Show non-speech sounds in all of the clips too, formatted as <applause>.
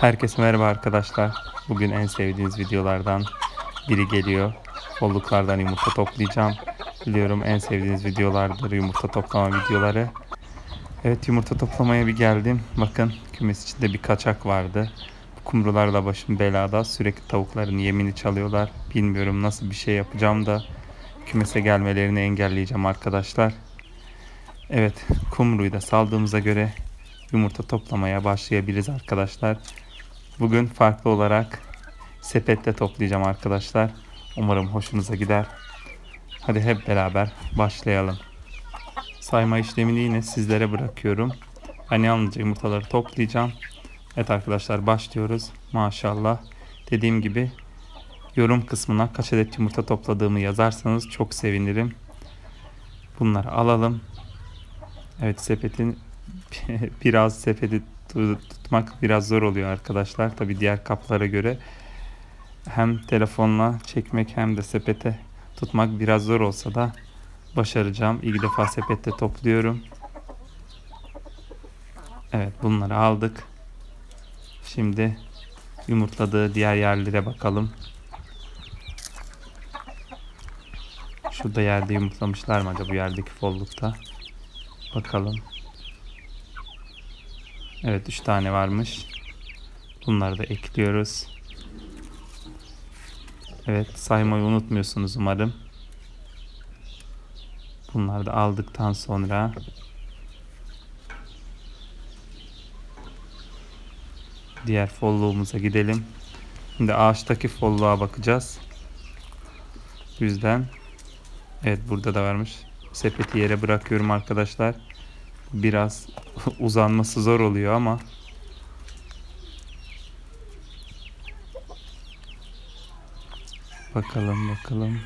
Herkese merhaba arkadaşlar. Bugün en sevdiğiniz videolardan biri geliyor. Bolluklardan yumurta toplayacağım. Biliyorum en sevdiğiniz videolardır yumurta toplama videoları. Evet yumurta toplamaya bir geldim. Bakın kümes içinde bir kaçak vardı. Bu kumrularla başım belada. Sürekli tavukların yemini çalıyorlar. Bilmiyorum nasıl bir şey yapacağım da kümese gelmelerini engelleyeceğim arkadaşlar. Evet kumruyu da saldığımıza göre yumurta toplamaya başlayabiliriz arkadaşlar. Bugün farklı olarak sepette toplayacağım arkadaşlar. Umarım hoşunuza gider. Hadi hep beraber başlayalım. Sayma işlemini yine sizlere bırakıyorum. Ben yalnızca yumurtaları toplayacağım. Evet arkadaşlar başlıyoruz. Maşallah. Dediğim gibi yorum kısmına kaç adet yumurta topladığımı yazarsanız çok sevinirim. Bunları alalım. Evet sepetin <laughs> biraz sepeti tutmak biraz zor oluyor arkadaşlar. Tabi diğer kaplara göre hem telefonla çekmek hem de sepete tutmak biraz zor olsa da başaracağım. İlk defa sepette topluyorum. Evet bunları aldık. Şimdi yumurtladığı diğer yerlere bakalım. Şurada yerde yumurtlamışlar mı acaba bu yerdeki follukta? Bakalım. Evet 3 tane varmış. Bunları da ekliyoruz. Evet saymayı unutmuyorsunuz umarım. Bunları da aldıktan sonra diğer folluğumuza gidelim. Şimdi ağaçtaki folluğa bakacağız. Yüzden evet burada da varmış. Sepeti yere bırakıyorum arkadaşlar. Biraz <laughs> uzanması zor oluyor ama Bakalım bakalım.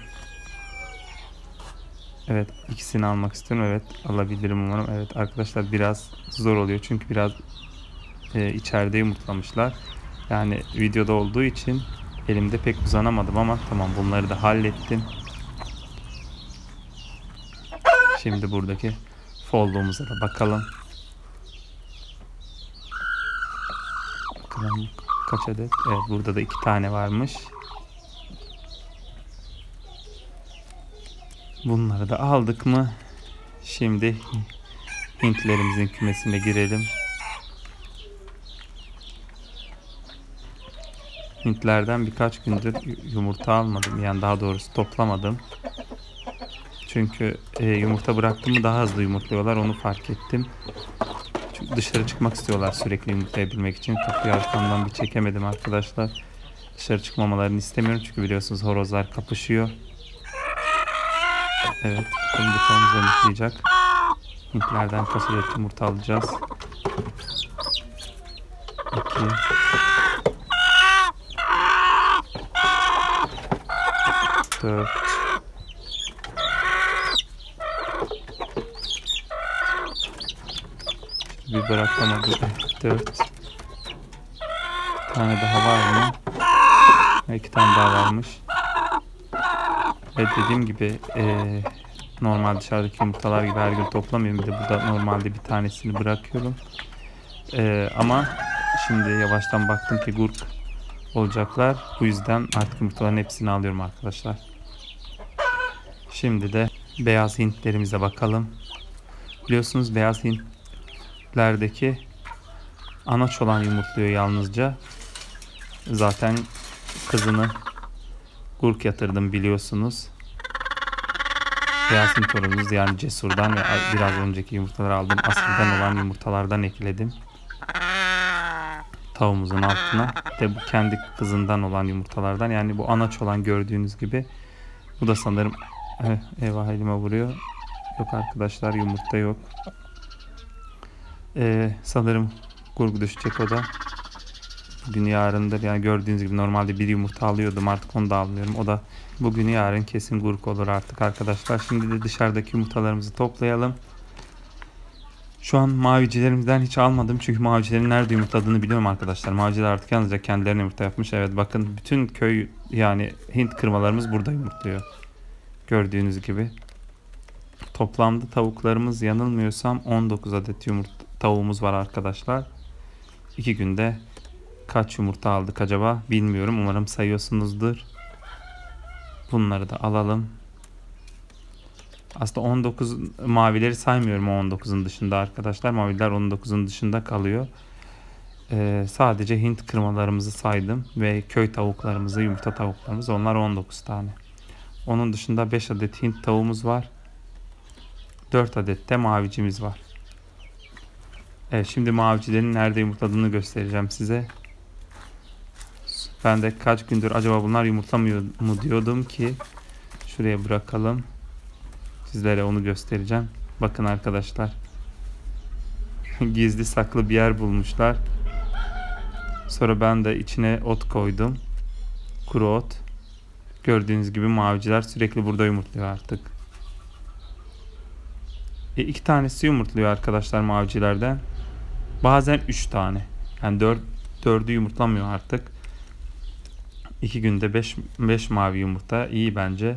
Evet ikisini almak istiyorum. Evet alabilirim umarım. Evet arkadaşlar biraz zor oluyor. Çünkü biraz e, içeride yumurtlamışlar. Yani videoda olduğu için elimde pek uzanamadım ama tamam bunları da hallettim. Şimdi buradaki folduğumuza da bakalım. Bakalım kaç adet? Evet burada da iki tane varmış. Bunları da aldık mı? Şimdi Hintlerimizin kümesine girelim. Hintlerden birkaç gündür yumurta almadım. Yani daha doğrusu toplamadım. Çünkü e, yumurta bıraktım mı daha hızlı yumurtluyorlar. Onu fark ettim. Çünkü dışarı çıkmak istiyorlar sürekli yumurtlayabilmek için. Kapıyı arkamdan bir çekemedim arkadaşlar. Dışarı çıkmamalarını istemiyorum. Çünkü biliyorsunuz horozlar kapışıyor. Evet. Yumurtamız yumurtlayacak. Hintlerden adet yumurta alacağız? 2 4 Bir bırakamadı. 4 Bir tane daha var mı? İki tane daha varmış. Evet dediğim gibi e, normal dışarıdaki yumurtalar gibi her gün toplamıyorum. Bir de burada normalde bir tanesini bırakıyorum. E, ama şimdi yavaştan baktım ki gurk olacaklar. Bu yüzden artık yumurtaların hepsini alıyorum arkadaşlar. Şimdi de beyaz hintlerimize bakalım. Biliyorsunuz beyaz hintlerdeki anaç olan yumurtluyor yalnızca. Zaten kızını gurk yatırdım biliyorsunuz. Beyaz torunumuz yani cesurdan ve biraz önceki yumurtaları aldım. Asilden olan yumurtalardan ekledim. Tavuğumuzun altına. De bu kendi kızından olan yumurtalardan. Yani bu anaç olan gördüğünüz gibi. Bu da sanırım eh, eyvah elime vuruyor. Yok arkadaşlar yumurta yok. Ee, sanırım gurgu düşecek o da. Bugün yarındır yani gördüğünüz gibi normalde bir yumurta alıyordum artık onu da almıyorum. O da bugün yarın kesin gurk olur artık arkadaşlar. Şimdi de dışarıdaki yumurtalarımızı toplayalım. Şu an mavicilerimizden hiç almadım çünkü mavicilerin nerede yumurtladığını biliyorum arkadaşlar. Maviciler artık yalnızca kendilerine yumurta yapmış. Evet bakın bütün köy yani Hint kırmalarımız burada yumurtluyor. Gördüğünüz gibi. Toplamda tavuklarımız yanılmıyorsam 19 adet yumurta tavuğumuz var arkadaşlar. 2 günde Kaç yumurta aldık acaba bilmiyorum. Umarım sayıyorsunuzdur. Bunları da alalım. Aslında 19 mavileri saymıyorum o 19'un dışında arkadaşlar. Maviler 19'un dışında kalıyor. Ee, sadece Hint kırmalarımızı saydım ve köy tavuklarımızı, yumurta tavuklarımız onlar 19 tane. Onun dışında 5 adet Hint tavuğumuz var. 4 adet de mavicimiz var. Evet şimdi mavicilerin nerede yumurtladığını göstereceğim size. Ben de kaç gündür acaba bunlar yumurtlamıyor mu diyordum ki şuraya bırakalım. Sizlere onu göstereceğim. Bakın arkadaşlar. <laughs> Gizli saklı bir yer bulmuşlar. Sonra ben de içine ot koydum. Kuru ot. Gördüğünüz gibi maviciler sürekli burada yumurtluyor artık. E, iki tanesi yumurtluyor arkadaşlar mavicilerden. Bazen üç tane. Yani dört, dördü yumurtlamıyor artık. İki günde beş, beş mavi yumurta iyi bence.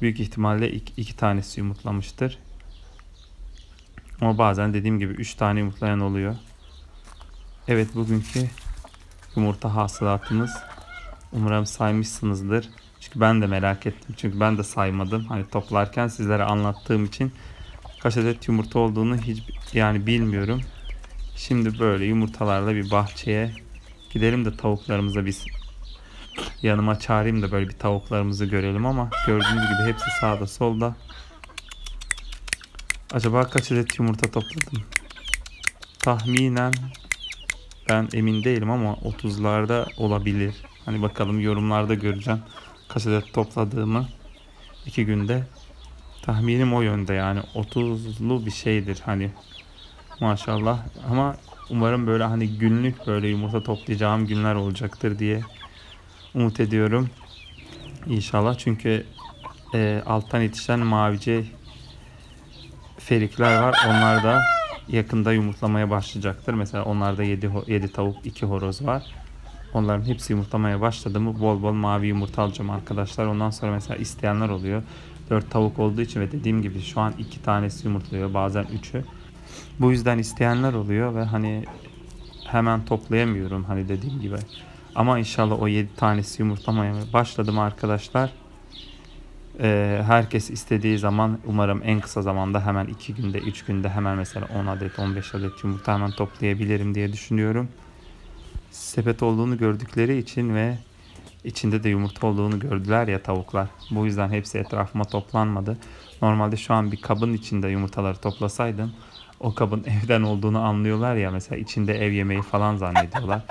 Büyük ihtimalle iki, iki tanesi yumurtlamıştır. Ama bazen dediğim gibi üç tane yumurtlayan oluyor. Evet bugünkü yumurta hasılatımız. Umarım saymışsınızdır. Çünkü ben de merak ettim. Çünkü ben de saymadım. Hani toplarken sizlere anlattığım için kaç adet yumurta olduğunu hiç yani bilmiyorum. Şimdi böyle yumurtalarla bir bahçeye gidelim de tavuklarımıza biz yanıma çağırayım da böyle bir tavuklarımızı görelim ama gördüğünüz gibi hepsi sağda solda. Acaba kaç adet yumurta topladım? Tahminen ben emin değilim ama 30'larda olabilir. Hani bakalım yorumlarda göreceğim kaç adet topladığımı. iki günde. Tahminim o yönde yani 30'lu bir şeydir hani maşallah ama umarım böyle hani günlük böyle yumurta toplayacağım günler olacaktır diye umut ediyorum. İnşallah çünkü e, alttan yetişen mavice ferikler var. Onlar da yakında yumurtlamaya başlayacaktır. Mesela onlarda 7, 7 tavuk 2 horoz var. Onların hepsi yumurtlamaya başladı mı bol bol mavi yumurta alacağım arkadaşlar. Ondan sonra mesela isteyenler oluyor. 4 tavuk olduğu için ve dediğim gibi şu an 2 tanesi yumurtluyor bazen 3'ü. Bu yüzden isteyenler oluyor ve hani hemen toplayamıyorum hani dediğim gibi. Ama inşallah o 7 tanesi yumurtlamaya başladım arkadaşlar. Ee, herkes istediği zaman umarım en kısa zamanda hemen 2 günde 3 günde hemen mesela 10 adet 15 adet yumurta hemen toplayabilirim diye düşünüyorum. Sepet olduğunu gördükleri için ve içinde de yumurta olduğunu gördüler ya tavuklar. Bu yüzden hepsi etrafıma toplanmadı. Normalde şu an bir kabın içinde yumurtaları toplasaydım o kabın evden olduğunu anlıyorlar ya mesela içinde ev yemeği falan zannediyorlar.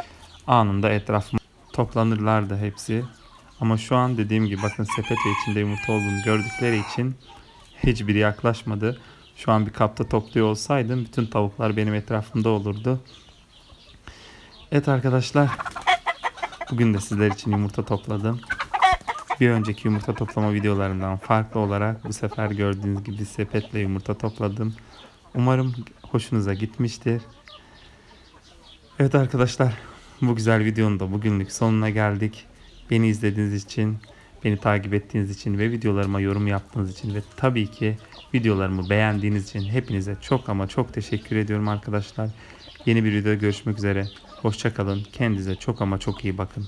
Anında etrafıma toplanırlardı hepsi. Ama şu an dediğim gibi bakın sepet içinde yumurta olduğunu gördükleri için hiçbiri yaklaşmadı. Şu an bir kapta topluyor olsaydım bütün tavuklar benim etrafımda olurdu. Evet arkadaşlar. Bugün de sizler için yumurta topladım. Bir önceki yumurta toplama videolarından farklı olarak bu sefer gördüğünüz gibi sepetle yumurta topladım. Umarım hoşunuza gitmiştir. Evet arkadaşlar bu güzel videonun da bugünlük sonuna geldik. Beni izlediğiniz için, beni takip ettiğiniz için ve videolarıma yorum yaptığınız için ve tabii ki videolarımı beğendiğiniz için hepinize çok ama çok teşekkür ediyorum arkadaşlar. Yeni bir videoda görüşmek üzere. Hoşçakalın. Kendinize çok ama çok iyi bakın.